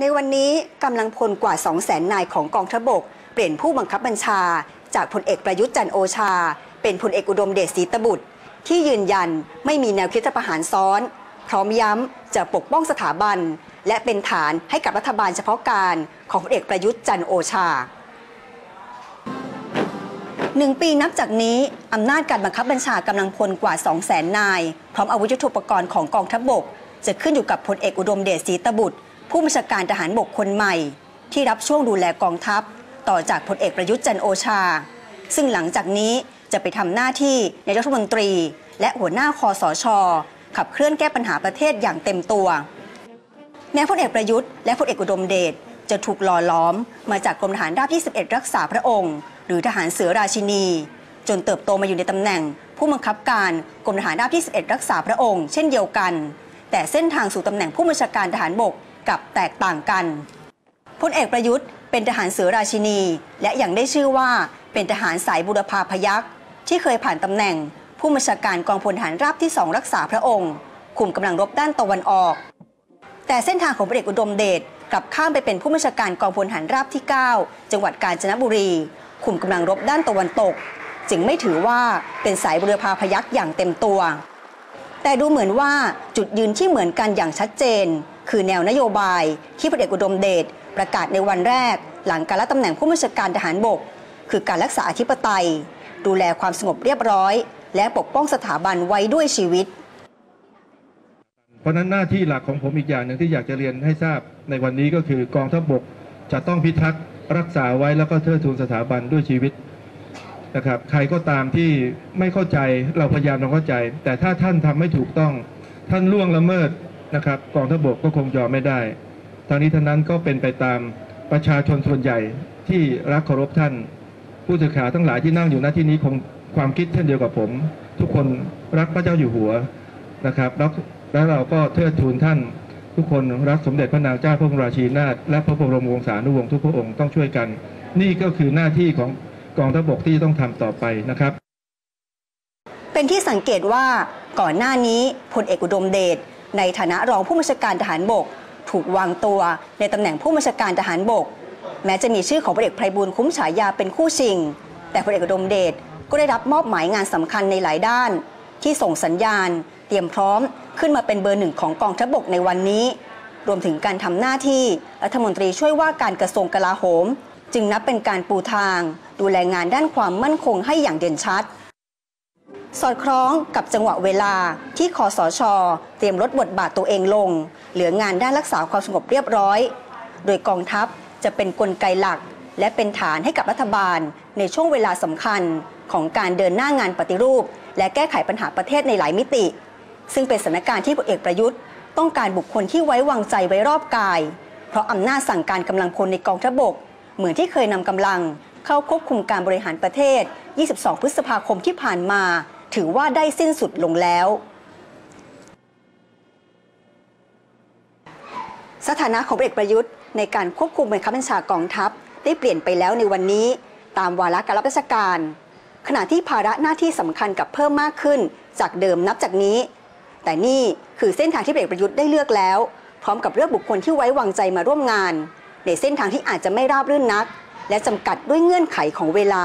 ในวันนี้กำลังพลกว่า 2 0 0แสนนายของกองทพบก เปลี่ยนผู้บังคับบัญชา จากพลเอกประยุทธ์จันโอชา เป็นพลเอกอุดมเดชศรีตบุตร ที่ยืนยันไม่มีแนวคิดจะประหารซ้อน พร้อมย้ำจะปกป้องสถาบัน และเป็นฐานให้กับรัฐบาลเฉพาะการของพลเอกประยุทธ์จันโอชาหนึ่งปีนับจากนี้ อำนาจการบังคับบัญชากำลังพลกว่า 2 0 0แสนนาย พร้อมอาวุธยุทโธปกรณ์ของกองทัพบก จะขึ้นอยู่กับพลเอกอุดมเดชศรีตบุตร ผู้บัญชาการทหารบกคนใหม่ ที่รับช่วงดูแลกองทัพ ต่อจากพลเอกประยุทธ์จันโอชา ซึ่งหลังจากนี้จะไปทำหน้าที่ในรัฐมนตรี และหัวหน้าคอสช ขับเคลื่อนแก้ปัญหาประเทศอย่างเต็มตัว แม้พลเอกประยุทธ์และพลเอกอุดมเดชจะถูกหล่อล้อมมาจากกรมทหารราบที่11รักษาพระองค์ หรือทหารเสือราชินี จนเติบโตมาอยู่ในตำแหน่ง ผู้บังคับการกรมทหารราบที่11รักษาพระองค์ เช่นเดียวกัน แต่เส้นทางสู่ตำแหน่งผู้บัญชาการทหารบก กับแตกต่างกันพลเอกประยุทธ์เป็นทหารเสือราชินี และยังได้ชื่อว่าเป็นทหารสายบุรพาพยักษ์ที่เคยผ่านตำแหน่ง ผู้บัญชาการกองพลทหารราบที่สองรักษาพระองค์คุมกำลังรบด้านตะวันออก แต่เส้นทางของพลเอกอุดมเดชกลับข้ามไปเป็นผู้บัญชาการกองพลทหารราบที่ 9 จังหวัดกาญจนบุรีคุมกำลังรบด้านตะวันตก จึงไม่ถือว่าเป็นสายบุรพาพยักษ์อย่างเต็มตัว แต่ดูเหมือนว่าจุดยืนที่เหมือนกันอย่างชัดเจน คือแนวนโยบายที่พลเอกอุดมเดชประกาศในวันแรก หลังการรับตำแหน่งผู้บัญชาการทหารบก คือการรักษาอธิปไตย ดูแลความสงบเรียบร้อย และปกป้องสถาบันไว้ด้วยชีวิต เพราะนั้นหน้าที่หลักของผมอีกอย่างหนึ่งที่อยากจะเรียนให้ทราบในวันนี้ก็คือกองทัพบกจะต้องพิทักษ์รักษาไว้แล้วก็เทิดทูนสถาบันด้วยชีวิต นะครับ ใครก็ตามที่ไม่เข้าใจเราพยายามทำเข้าใจ แต่ถ้าท่านทำไม่ถูกต้อง ท่านล่วงละเมิดนะครับกองทัพบกก็คงยอมไม่ได้ทางนี้ท่านั้นก็เป็นไปตามประชาชนส่วนใหญ่ที่รักเคารพท่าน ผู้สื่อข่าวทั้งหลายที่นั่งอยู่ณที่นี้คงความคิดเช่นเดียวกับผม ทุกคนรักพระเจ้าอยู่หัวนะครับแล้วแล้วเราก็เทิดทูนท่าน ทุกคนรักสมเด็จพระนางเจ้าพระบรมราชินีนาถและพระบรมวงศานุวงศ์ทุกพระองค์ต้องช่วยกัน นี่ก็คือหน้าที่ของ กองทัพบกที่ต้องทำต่อไปนะครับ เป็นที่สังเกตว่าก่อนหน้านี้พลเอกอุดมเดชในฐานะรองผู้บัญชาการทหารบก ถูกวางตัวในตำแหน่งผู้บัญชาการทหารบก แม้จะมีชื่อของพลเอกไพบูลคุ้มฉายาเป็นคู่ชิง แต่พลเอกอุดมเดชก็ได้รับมอบหมายงานสำคัญในหลายด้าน ที่ส่งสัญญาณ เตรียมพร้อมขึ้นมาเป็นเบอร์หนึ่งของกองทัพบกในวันนี้ รวมถึงการทำหน้าที่รัฐมนตรีช่วยว่าการกระทรวงกลาโหม จึงนับเป็นการปูทาง ดูแลงานด้านความมั่นคงให้อย่างเด่นชัด สอดคล้องกับจังหวะเวลาที่คอสชเตรียมลดบทบาทตัวเองลง เหลืองานด้านรักษาความสงบเรียบร้อย โดยกองทัพจะเป็นนกลไกหลัก และเป็นฐานให้กับรัฐบาล ในช่วงเวลาสำคัญของการเดินหน้างานปฏิรูป และแก้ไขปัญหาประเทศในหลายมิติ ซึ่งเป็นสถานการณ์ที่พลเอกประยุทธ์ต้องการบุคคลที่ไว้วางใจไว้รอบกาย เพราะอำนาจสั่งการกำลังพลในกองทัพบก เหมือนที่เคยนำกำลัง เข้าควบคุมการบริหารประเทศ 22 พฤษภาคมที่ผ่านมา ถือว่าได้สิ้นสุดลงแล้ว สถานะของเอกประยุทธ์ในการควบคุมบังคับบัญชากองทัพ ได้เปลี่ยนไปแล้วในวันนี้ ตามวาระการรับราชการ ขณะที่ภาระหน้าที่สำคัญกับเพิ่มมากขึ้น จากเดิมนับจากนี้ แต่นี่คือเส้นทางที่เอกประยุทธ์ได้เลือกแล้ว พร้อมกับเลือกบุคคลที่ไว้วางใจมาร่วมงาน ในเส้นทางที่อาจจะไม่ราบรื่นนัก และจำกัดด้วยเงื่อนไขของเวลา